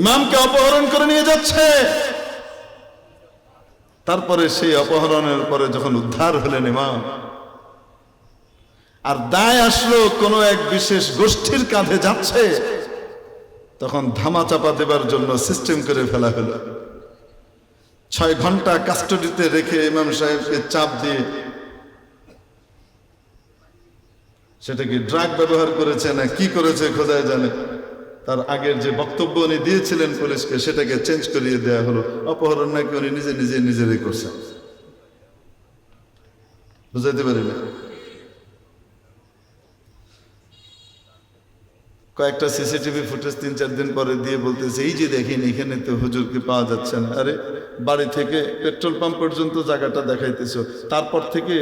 ইমামকে অপহরণ করে নিয়ে যাচ্ছে। তারপরে সেই অপহরণের পরে যখন উদ্ধার হলেন ইমাম, আর দায় আসলো কোনো এক বিশেষ গোষ্ঠীর কাঁধে যাচ্ছে, তখন ধামা চাপা দেবার জন্য সিস্টেম করে ফেলা হলো। ছয় ঘণ্টা কাস্টডিতে রেখে ইমাম সাহেবকে চাপ দিয়ে সেটা কি ড্রাগ ব্যবহার করেছে না কি করেছে খোদায় জানে। তার আগের যে বক্তব্য উনি দিয়েছিলেন পুলিশকে, সেটাকে চেঞ্জ করিয়ে দেওয়া হলো। অপহরণ নাকি উনি নিজে নিজে, নিজেরই করছেন। বুঝাইতে পারি না? কয়েকটা সিসিটিভি ফুটেজ তিন চার দিন পরে দিয়ে বলতেছে, এই যে দেখেন, এখানে তো হুজুরকে পাওয়া যাচ্ছে না। আরে, বাড়ি থেকে পেট্রোল পাম্প পর্যন্ত জায়গাটা দেখাইতেছ। তারপর থেকে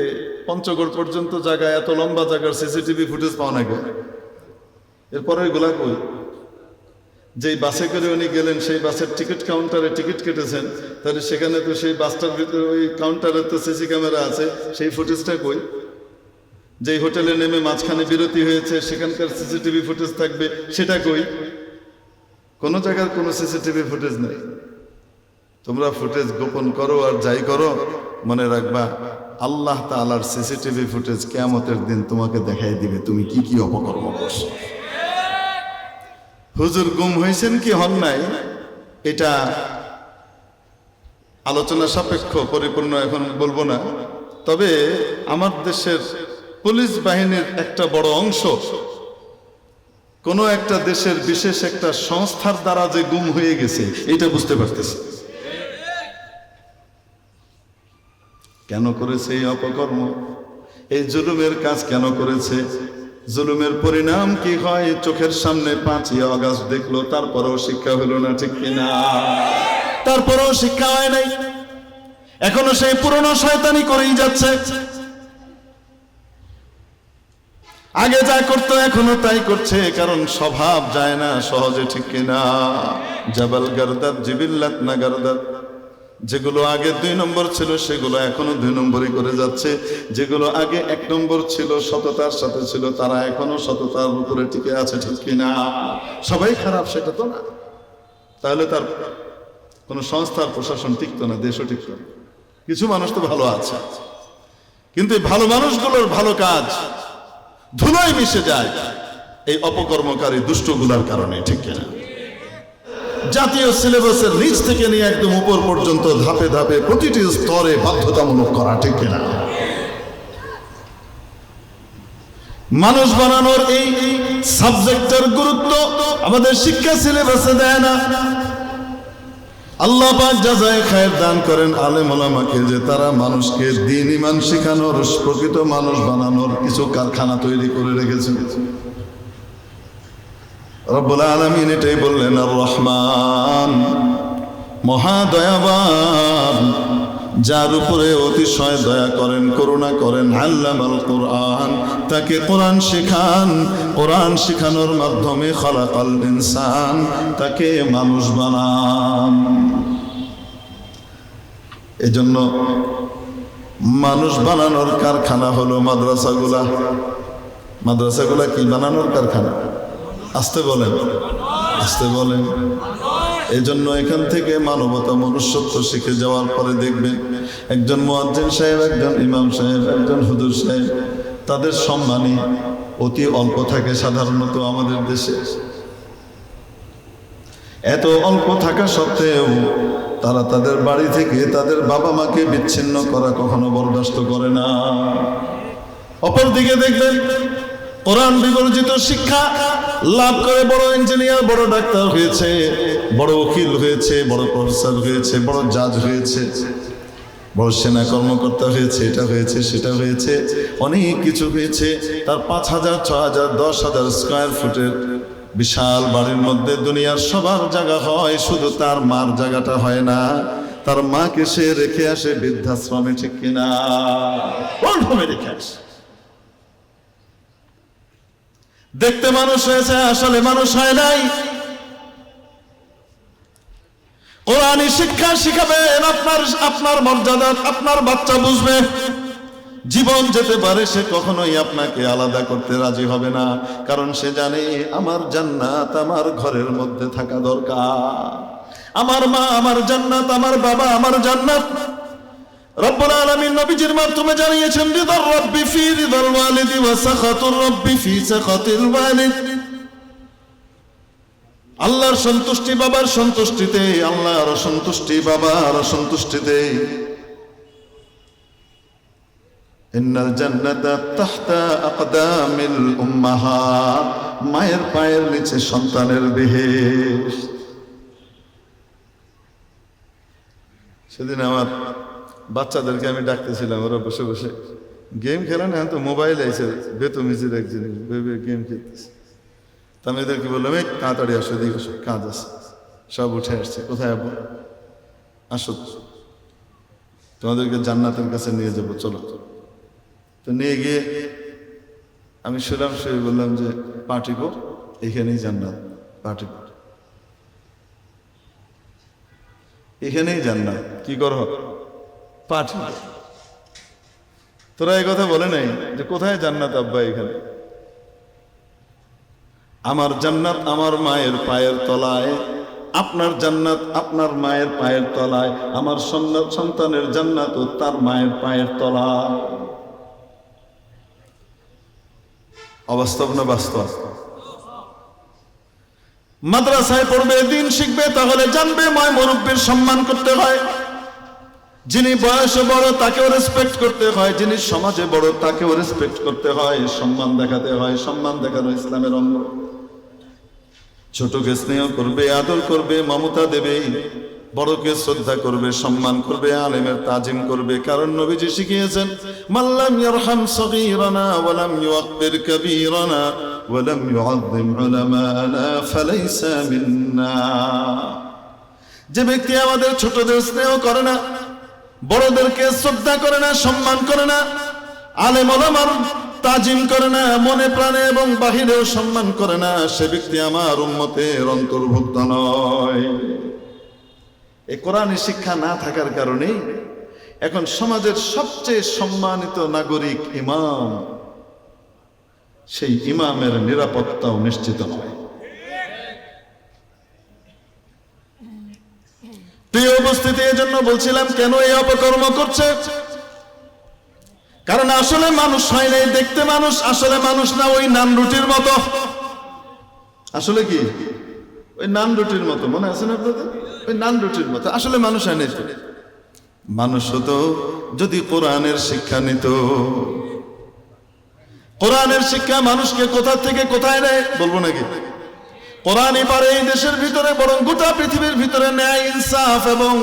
পঞ্চগড় পর্যন্ত জায়গা, এত লম্বা জায়গার সিসিটিভি ফুটেজ পাওয়া না কেন? এরপরে ওইগুলা কই? যেই বাসে করে উনি গেলেন, সেই বাসের টিকিট কাউন্টারে টিকিট কেটেছেন। তাহলে সেখানে তো সেই বাসটার ভিতরে ওই কাউন্টারে তো সিসি ক্যামেরা আছে, সেই ফুটেজটা কই? যেই হোটেলে নেমে মাঝখানে বিরতি হয়েছে, সেখানকার সিসিটিভি ফুটেজ থাকবে, সেটা কই? কোনো জায়গার কোনো সিসিটিভি ফুটেজ নেই। তোমরা ফুটেজ গোপন করো আর যাই করো, মনে রাখবা, আল্লাহ তাআলার সিসিটিভি ফুটেজ কেয়ামতের দিন তোমাকে দেখাই দিবে তুমি কি কি অপকর্ম করছ। হুজুর গুম হয়েছেন কি হন নাই? এটা আলোচনা সাপেক্ষ, পরিপূর্ণ এখন বলব না। তবে আমার দেশের পুলিশ বাহিনীর একটা বড় অংশ, কোন একটা দেশের বিশেষ একটা সংস্থার দ্বারা যে গুম হয়ে গেছে এটা বুঝতে পারতেছে। কেন করেছে এই অপকর্ম? এই জুলুমের কাজ কেন করেছে? জুলুমের পরিণাম কি হয়? চোখের সামনে পাঁচই অগাস্ট দেখল, তারপরেও শিক্ষা হলো না, ঠিক কিনা? তারপরেও শিক্ষা হয় নাই। এখনও সেই পুরনো শয়তানি করেই যাচ্ছে। আগে যা করতো, এখনও তাই করছে, কারণ স্বভাব যায় না সহজে, ঠিক কিনা? জাবাল গারদাত, জিবিল্লাত না গারদাত? যেগুলো আগে দুই নম্বর ছিল, সেগুলো এখনও দুই নম্বরই করে যাচ্ছে। যেগুলো আগে এক নম্বর ছিল, সততার সাথে ছিল, তারা এখনও সততার উপরে টিকে আছে, ঠিক কিনা? সবাই খারাপ, সেটা তো না। তাহলে তার কোনো সংস্থার প্রশাসন টিকতো না, দেশও টিকতো না। কিছু মানুষ তো ভালো আছে। কিন্তু ভালো মানুষগুলোর ভালো কাজ ধুলোয় মিশে যায় এই অপকর্মকারী দুষ্টগুলার কারণে, ঠিক কিনা? জাতীয় সিলেবাসের নিচ থেকে নিয়ে একদম উপর পর্যন্ত ধাপে ধাপে প্রতিটি স্তরে বাধ্যতামূলক করা, ঠিক কিনা? মানুষ বানানোর এই সাবজেক্টের গুরুত্ব আমাদের শিক্ষা সিলেবাসে দেয় না। আল্লাহ পাক যাজায় খায়ের দান করেন আলেম ওলামাকে যে তারা মানুষকে দিন ইমান শেখানোর, প্রকৃত মানুষ বানানোর কিছু কারখানা তৈরি করে রেখেছেন রব্বুল আলমিন এটাই বললেন আর রহমান মহাদয়াবান, যার উপরে অতিশয় দয়া করেন, করুণা করেন আল্লাহ আল কোরআন, তাকে কোরআন শেখান। কোরআন শেখানোর মাধ্যমে খলাকাল ইনসান, তাকে মানুষ বানান। এজন্য মানুষ বানানোর কারখানা হলো মাদ্রাসাগুলা। মাদ্রাসাগুলা কি বানানোর কারখানা? আসতে বলেন আসতে বলেন। এই জন্য এখান থেকে মানবতা মনুষ্যত্ব শিখে যাওয়ার পরে দেখবেন, একজন মোয়াজ্জেন সাহেব, একজন ইমাম সাহেব, একজন হুজুর সাহেব, তাদের সম্মানই অতি অল্প থাকে সাধারণত আমাদের দেশে। এত অল্প থাকা সত্ত্বেও তারা তাদের বাড়ি থেকে তাদের বাবা মাকে বিচ্ছিন্ন করা কখনো বরদাস্ত করে না। অপরদিকে দেখবেন কোরআন বিবর্জিত শিক্ষা লাভ করে বড় ইঞ্জিনিয়ার, বড় ডাক্তার হয়েছে, বড় উকিল হয়েছে, বড় প্রফেসর হয়েছে, বড় জাজ হয়েছে, বড় সেনা কর্মকর্তা হয়েছে, এটা হয়েছে, সেটা হয়েছে, অনেক কিছু হয়েছে। তার পাঁচ হাজার ছ হাজার, দশ হাজার স্কোয়ার ফুটের বিশাল বাড়ির মধ্যে দুনিয়ার সবার জায়গা হয়, শুধু তার মার জায়গাটা হয় না, তার মাকে সে রেখে আসে বৃদ্ধাশ্রমে, ঠিক কিনা? রেখে আসে? দেখতে মানুষ হয়েছে, আসলে মানুষ হয় নাই। কোরআনী শিক্ষা শিখাবেন আপনার আপনার মর্যাদা, আপনার বাচ্চা বুঝবে। জীবন যেতে পারে, সে কখনোই আপনাকে আলাদা করতে রাজি হবে না, কারণ সে জানে আমার জান্নাত আমার ঘরের মধ্যে থাকা দরকার। আমার মা, আমার জান্নাত, আমার বাবা, আমার জান্নাত রব্বুল আলামিন নবীজির মাধ্যমে জানিয়েছেন, রিদার রব্বি ফি রিদাল ওয়ালিদি ওয়া সাখাতুর রব্বি ফি ওয়ালিদ। আল্লাহর সন্তুষ্টি বাবার সন্তুষ্টিতে, আল্লাহর অসন্তুষ্টি বাবার অসন্তুষ্টিতে। ইন্নাল জান্নাতা তাহতা আকদামিল উম্মাহাত মায়ের পায়ের নিচে সন্তানের বেহেশ সেদিন আমার বাচ্চাদেরকে আমি ডাকতেছিলাম, ওরা বসে বসে। গেম খেলে না, তো মোবাইল আইসে বেতমিজির এক জিনিস ভেবে গেম খেলতেছে। তা আমি এদেরকে বললাম, এই, তাড়াতাড়ি আসো দিকে আসো, কাজ আছে। সব উঠে আসছে, কোথায় যাব আসো। তোমাদেরকে জান্নাতের কাছে নিয়ে যাব, চলো। তো নিয়ে গিয়ে আমি শুলাম, শুয়ে বললাম যে পাঠিব এখানেই জান্নাত পাঠিব এখানেই জান্নাত, কি করো? পাঠি। তোরা এই কথা বলে নাই যে কোথায় জান্নাত আব্বা এখানে? আমার জান্নাত আমার মায়ের পায়ের তলায়, আপনার জান্নাত আপনার মায়ের পায়ের তলায়, আমার সন্ন্যাত সন্তানের জান্নাত ও তার মায়ের পায়ের তলায়। অবাস্তব না বাস্তব? মাদ্রাসায় পড়বে, দিন শিখবে, তাহলে জানবে, মায় মুরব্বীর সম্মান করতে হয়। যিনি বয়সে বড় তাকেও রেসপেক্ট করতে হয়, যিনি সমাজে বড় তাকেও রেসপেক্ট করতে হয়, সম্মান দেখাতে হয়, সম্মান দেখানো ইসলামের অঙ্গ। ছোটকে স্নেহ করবে, আদর করবে, মমতা দেবে, বড়কে শ্রদ্ধা করবে, সম্মান করবে, আলেমের তাজিম করবে। কারণ নবীজি শিখিয়েছেন মাল্লাম ইয়ারহাম সগীরানা ওয়ালাম ইউআক্বির কাবীরানা ওয়ালাম ইউআযযিম উলামানা ফালাইসা মিন্না। যে ব্যক্তি আমাদের ছোটদের স্নেহ করে না বড়দেরকে শ্রদ্ধা করে না, সম্মান করে না, আলেম ওলামার তাজিম করে না, মনে প্রাণে এবং বাহিরেও সম্মান করে না, সে ব্যক্তি আমার উম্মতের অন্তর্ভুক্ত নয়। এ কোরআনের শিক্ষা না থাকার কারণে এখন সমাজের সবচেয়ে সম্মানিত নাগরিক ইমাম, সেই ইমামের নিরাপত্তাও নিশ্চিত নয়। প্রিয় উপস্থিতি জন্য বলছিলাম, কেন এই অপকর্ম করছে? কারণ আসলে মানুষ হয় নাই, দেখতে মানুষ, আসলে মানুষ না, ওই নান রুটির মতো। আসলে কি? ওই নান রুটির মতো, মনে আছে না আপনাদের? ওই নান রুটির মতো, আসলে মানুষ হয় নাই মানুষ হতো যদি কোরআনের শিক্ষা নিত। কোরআনের শিক্ষা মানুষকে কোথা থেকে কোথায় নেয়, বলব নাকি? কোরআন এবারে এই দেশের ভিতরে, বরং গোটা পৃথিবীর ভিতরে ন্যায়, ইনসাফ এবং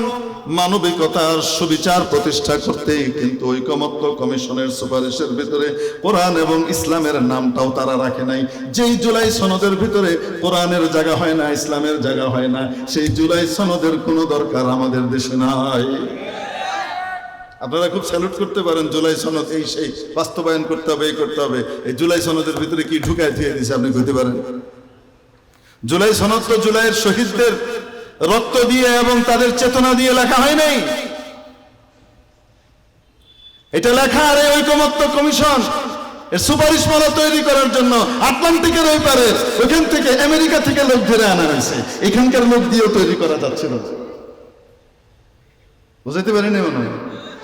মানবিকতার সুবিচার প্রতিষ্ঠা করতে কিন্তু ঐকমত্য কমিশনের সুপারিশের ভিতরে কোরআন এবং ইসলামের নামটাও তারা রাখে নাই। যেই জুলাই সনদের ভিতরে কোরআনের জায়গা হয় না, ইসলামের জায়গা হয় না, সেই জুলাই সনদের কোনো দরকার আমাদের দেশে নাই। আপনারা খুব স্যালুট করতে পারেন, জুলাই সনদ এই সেই, বাস্তবায়ন করতে হবে, এই করতে হবে। এই জুলাই সনদের ভিতরে কি ঢুকায় দিয়ে দিছে আপনি কইতে পারেন? জুলাই সনদ জুলাইয়ের শহীদদের রক্ত দিয়ে এবং তাদের চেতনা দিয়ে লেখা হয় নাই। এটা লেখা আর ঐকমত্য কমিশন এর সুপারিশমালা তৈরি করার জন্য আটলান্টিকের ওই পারে, ওইখান থেকে আমেরিকা থেকে লোক ধরে আনা হয়েছে। এখানকার লোক দিয়েও তৈরি করা যাচ্ছিল। বুঝাইতে পারিনি মনে হয়।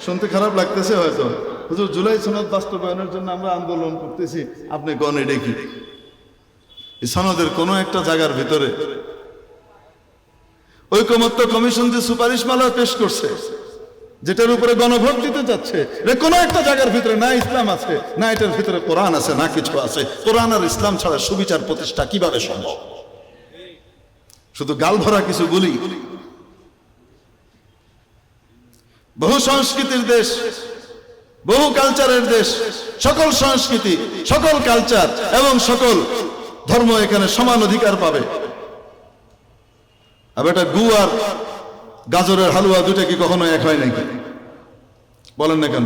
শুনতে খারাপ লাগতেছে হয়তো। হুজুর, জুলাই সনদ বাস্তবায়নের জন্য আমরা আন্দোলন করতেছি। আপনি গণ এটা কি এই সনদের কোনো একটা জায়গার ভিতরে ঐকমত্য কমিশন যে সুপারিশমালা পেশ করছে, যেটার উপরে গণভোট দিতে যাচ্ছে কোনো একটা জায়গার ভিতরে না ইসলাম আছে, না এটার ভিতরে কোরআন আছে, না কিছু আছে। কোরআন আর ইসলাম ছাড়া সুবিচার প্রতিষ্ঠা কীভাবে সম্ভব? শুধু গাল ভরা কিছু বলি। বহু সংস্কৃতির দেশ, বহু কালচারের দেশ, সকল সংস্কৃতি, সকল কালচার এবং সকল ধর্ম এখানে সমান অধিকার পাবে। আর এটা গু আর গাজরের হালুয়া দুটা কি কখনো এক হয় নাকি? বলেন না কেন?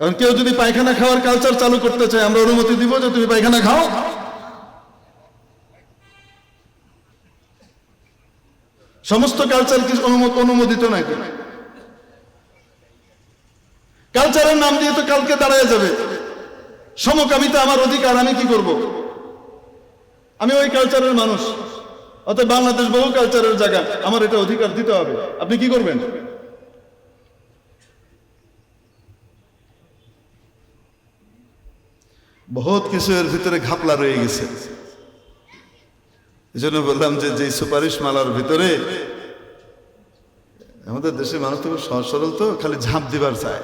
এখন কেউ যদি পায়খানা খাওয়ার কালচার চালু করতে চায়, আমরা অনুমতি দিব যে তুমি পায়খানা খাও। সমস্ত কালচার কি অনুমোদিত নাকি? কালচারের নাম দিয়ে তো কালকে দাঁড়ায় যাবে। সমকামিতা আমার অধিকার, আমি কি করব? আমি ওই কালচারের মানুষ। অতএব বাংলাদেশ বহু কালচারের জায়গা। আমার এটা অধিকার দিতে হবে। আপনি কি করবেন? বহুত কিছু এর ভিতরে ঘাপলা রয়ে গেছে। এই জন্য বললাম যে যে সুপারিশ মালার ভিতরে আমাদের দেশের মানুষ তো সহজ সরল তো, খালি ঝাঁপ দিবার চায়।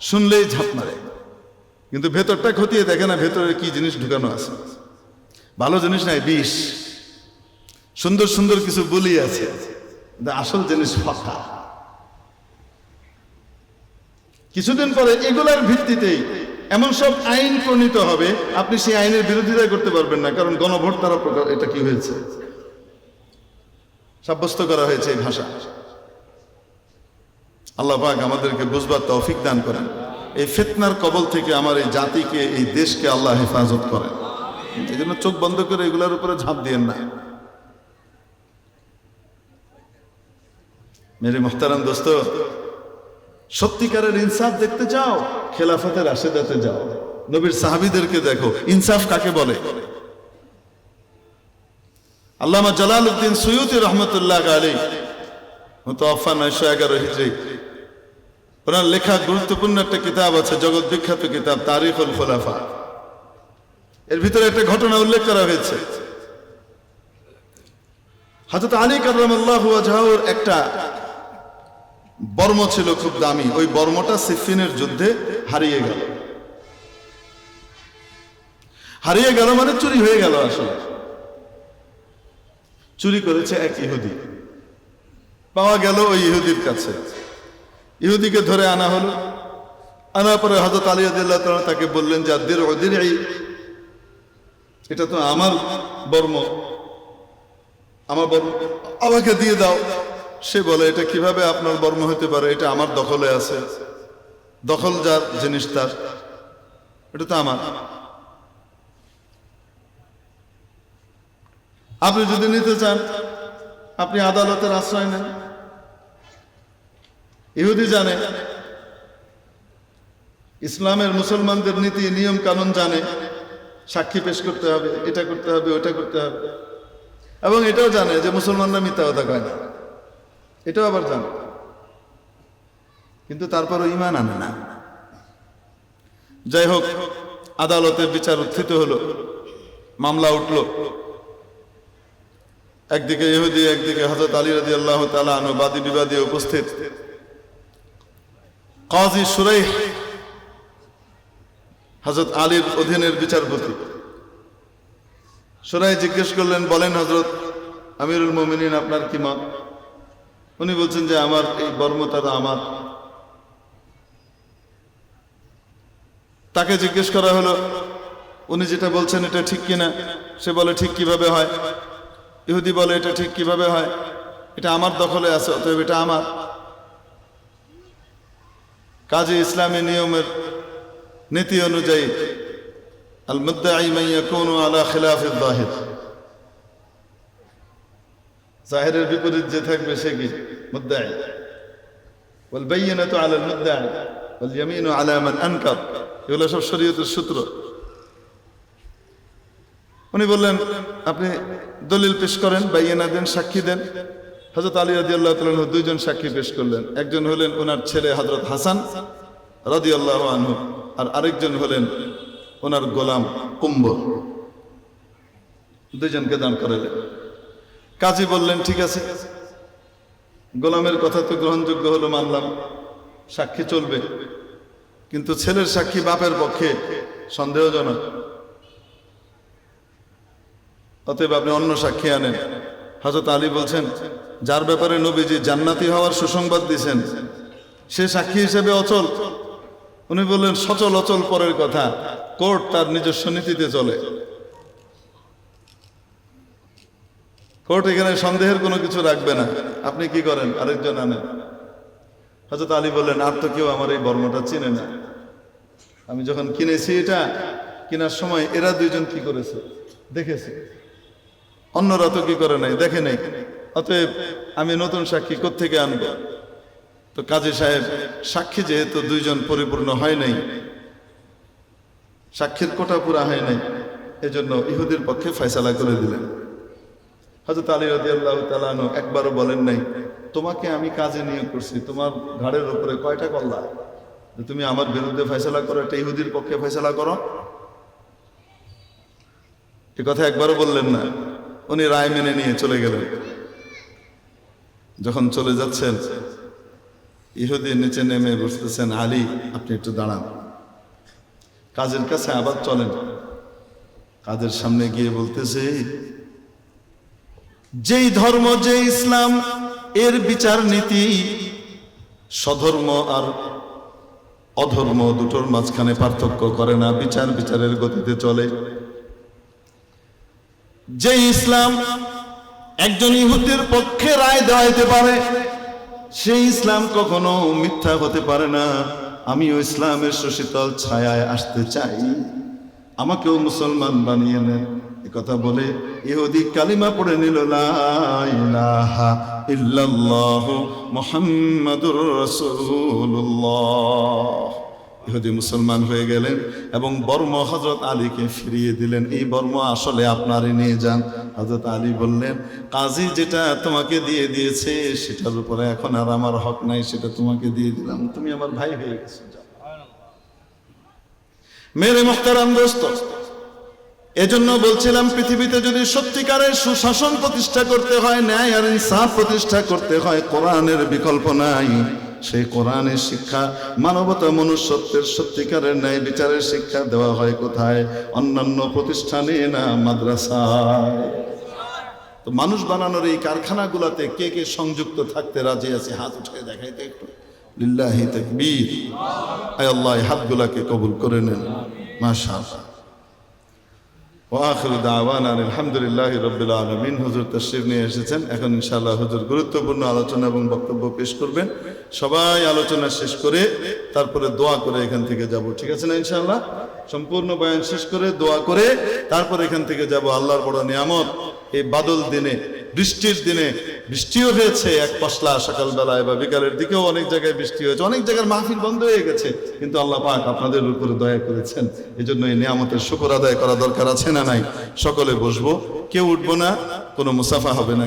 শুনলেই ঝাঁপ মারে। কিন্তু ভেতরটা খতিয়ে দেখে না, ভেতরে কি জিনিস ঢুকানো আছে। ভালো জিনিস নাই, বিষ। সুন্দর সুন্দর কিছু বলি আছে। আসল জিনিস ফাঁকা কিছুদিন পরে এগুলার ভিত্তিতেই এমন সব আইন প্রণীত হবে, আপনি সেই আইনের বিরোধিতা করতে পারবেন না, কারণ গণভোট দ্বারা প্রকার এটা কি হয়েছে? সাব্যস্ত করা হয়েছে এই ভাষা। আল্লাহ পাক আমাদেরকে বুঝবার তৌফিক দান করেন। এই ফিতনার কবল থেকে আমার এই জাতিকে, এই দেশকে আল্লাহ হেফাজত করেন। এই জন্য চোখ বন্ধ করে এগুলোর উপরে ঝাঁপ দিয়েন না। মেরে মোহতারাম দোস্ত, সত্যিকারের ইনসাফ দেখতে চাও? খেলাফতের রাশেদাতে যাও। নবীর সাহাবিদেরকে দেখো, ইনসাফ কাকে বলে? আল্লামা জালাল উদ্দিন সৈয়দ রহমতুল্লাহ আলী মুতাফা নয়শো এগারো হিজরি। ওনার লেখা গুরুত্বপূর্ণ একটা কিতাব আছে, জগৎ বিখ্যাত কিতাব, তারিখুল খোলাফা। এর ভিতরে একটা ঘটনা উল্লেখ করা হয়েছে। হাজরত আলী আল্লাহ একটা বর্ম ছিল খুব দামি। ওই বর্মটা সিফিনের যুদ্ধে হারিয়ে গেল। হারিয়ে গেল মানে চুরি হয়ে গেল আসলে। চুরি করেছে এক ইহুদি। পাওয়া গেল ওই ইহুদির কাছে। ইহুদিকে ধরে আনা হলো। আনার পরে হজরত আলী তাকে বললেন, যে আদির এই এটা তো আমার বর্ম। আমার বর্ম। আমাকে দিয়ে দাও। সে বলে, এটা কীভাবে আপনার বর্ম হতে পারে? এটা আমার দখলে আছে। দখল যার, জিনিস তার। এটা তো আমার। আপনি যদি নিতে চান, আপনি আদালতের আশ্রয় নেন। ইহুদি জানে, ইসলামের মুসলমানদের নীতি, নিয়ম, কানুন জানে। সাক্ষী পেশ করতে হবে, এটা করতে হবে, ওটা করতে হবে। এবং এটাও জানে যে মুসলমানরা মিথ্যা কথা কয় না। এটাও আবার জানে। কিন্তু তারপরও ইমান আনে না। যাই হোক, আদালতে বিচার উত্থিত হলো, মামলা উঠল। একদিকে ইহুদি, একদিকে হজরত আলী রাজি আল্লাহ তালা বাদী বিবাদী উপস্থিত। কাজী সুরাই হজরত আলীর অধীনের বিচারপতি। সোনাই জিজ্ঞেস করলেন, বলেন হজরত আমিরুল মোমিনিন, আপনার কি মত? উনি বলছেন যে, আমার এই বর্মতাটা আমার। তাকে জিজ্ঞেস করা হলো, উনি যেটা বলছেন এটা ঠিক কিনা? সে বলে, ঠিক কীভাবে হয়? ইহুদি বলে, এটা ঠিক কীভাবে হয়? এটা আমার দখলে আছে, অতএব এটা আমার। কাজে ইসলামী নিয়মের নীতি অনুযায়ী আল মুদ্দা কোন আলা খিলাফিল জাহির জাহিরের বিপরীত যে থাকবে সে কি? মুদাই ওয়াল তো আলাল মুদাই ওয়াল ইয়ামিনু আলা মান আনকার। এগুলো সব শরীয়তের সূত্র। উনি বললেন, আপনি দলিল পেশ করেন বাইয়ে না দেন, সাক্ষী দেন। হজরত আলী রাজি আল্লাহ দুইজন সাক্ষী পেশ করলেন। একজন হলেন ওনার ছেলে হজরত হাসান রাজি আল্লাহ আনহু। আর আরেকজন হলেন ওনার গোলাম কুম্ভ। দুইজনকে দান করালেন। কাজী বললেন, ঠিক আছে। গোলামের কথা তো গ্রহণযোগ্য হলো, মানলাম। সাক্ষী চলবে। কিন্তু ছেলের সাক্ষী বাপের পক্ষে সন্দেহজনক। অতএব আপনি অন্য সাক্ষী আনেন। হজরত আলী বলছেন, যার ব্যাপারে নবীজি জান্নাতি হওয়ার সুসংবাদ দিয়েছেন সে সাক্ষী হিসেবে অচল। উনি বললেন, সচল অচল পরের কথা, কোর্ট তার নিজস্ব নীতিতে চলে। কোর্ট এখানে সন্দেহের কোনো কিছু রাখবে না। আপনি কি করেন? আরেকজন আনেন। হজরত আলী বললেন, আর তো কেউ আমার এই বর্মটা চিনে না। আমি যখন কিনেছি এটা, কেনার সময় এরা দুইজন কি করেছে? দেখেছে। অন্যরা তো কি করে নাই? দেখে নাই। অতএব আমি নতুন সাক্ষী থেকে আনব? তো কাজী সাহেব, সাক্ষী যেহেতু দুইজন পরিপূর্ণ হয় নাই, সাক্ষীর কোটা পুরা হয় নাই, এজন্য ইহুদির পক্ষে ফয়সালা করে দিলেন। হজরত আলী রদি আল্লাহ তালানো একবারও বলেন নাই, তোমাকে আমি কাজে নিয়োগ করছি, তোমার ঘাড়ের উপরে কয়টা কল্লা? তুমি আমার বিরুদ্ধে ফয়সালা করো, একটা ইহুদির পক্ষে ফয়সালা করো? এ কথা একবারও বললেন না, উনি রায় মেনে নিয়ে চলে গেলেন। যখন চলে যাচ্ছেন ইহুদি নিচে নেমে বসতেছেন, আলী, আপনি একটু দাঁড়ান। কাজের কাছে আবার চলেন। কাজের সামনে গিয়ে বলতেছে, যেই ধর্ম যে ইসলাম, এর বিচার নীতি স্বধর্ম আর অধর্ম দুটোর মাঝখানে পার্থক্য করে না, বিচার বিচারের গতিতে চলে। যে ইসলাম একজন ইহুদের পক্ষে রায় দেওয়াইতে পারে সেই ইসলাম কখনো মিথ্যা হতে পারে না। আমিও ইসলামের সুশীতল ছায়ায় আসতে চাই। আমাকেও মুসলমান বানিয়ে নেন। এ কথা বলে ইহুদি কালিমা পড়ে নিল, লা ইলাহা ইল্লাল্লাহ মুহাম্মাদুর রাসূলুল্লাহ। ইহুদি মুসলমান হয়ে গেলেন এবং বর্ম হজরত আলীকে ফিরিয়ে দিলেন। এই বর্ম আসলে আপনারই নিয়ে যান হজরত আলী বললেন। কাজী, যেটা তোমাকে দিয়ে দিয়েছে, সেটার উপরে এখন আর আমার হক নাই, সেটা তোমাকে দিয়ে দিলাম। তুমি আমার ভাই হয়ে গেছো। মেরে মোখতারাম দোস্ত, এজন্য বলছিলাম, পৃথিবীতে যদি সত্যিকারের সুশাসন প্রতিষ্ঠা করতে হয়, ন্যায় আর ইনসাফ প্রতিষ্ঠা করতে হয়, কোরআনের বিকল্প নাই। সেই কোরআনের শিক্ষা, মানবতা মনুষ্যত্বের সত্যিকারের ন্যায় বিচারের শিক্ষা দেওয়া হয় কোথায়? অন্যান্য প্রতিষ্ঠানে না মাদ্রাসায়? তো মানুষ বানানোর এই কারখানাগুলোতে কে কে সংযুক্ত থাকতে রাজি আছে? হাত উঠে দেখাইতে একটু। লিল্লাহি আল্লাহ কবুল করে নেন। মাশাআল্লাহ। ওয়াখির দাওয়ানা আলহামদুলিল্লাহ রবিল আলমিন। হুজুর তশরিফ নিয়ে এসেছেন। এখন ইনশাআল্লাহ হুজুর গুরুত্বপূর্ণ আলোচনা এবং বক্তব্য পেশ করবেন। সবাই আলোচনা শেষ করে তারপরে দোয়া করে এখান থেকে যাব। ঠিক আছে না ইনশাআল্লাহ? সম্পূর্ণ বয়ান শেষ করে দোয়া করে তারপর এখান থেকে যাব। আল্লাহর বড় নিয়ামত, এই বাদল দিনে, বৃষ্টির দিনে বৃষ্টিও হয়েছে এক পশলা সকালবেলায় বা বিকালের দিকেও অনেক জায়গায় বৃষ্টি হয়েছে। অনেক জায়গার মাহফিল বন্ধ হয়ে গেছে, কিন্তু আল্লাহ পাক আপনাদের উপরে দয়া করেছেন। এই জন্য এই নিয়ামতের শুকর আদায় করা দরকার আছে না নাই? সকলে বসবো, কেউ উঠবো না, কোনো মুসাফা হবে না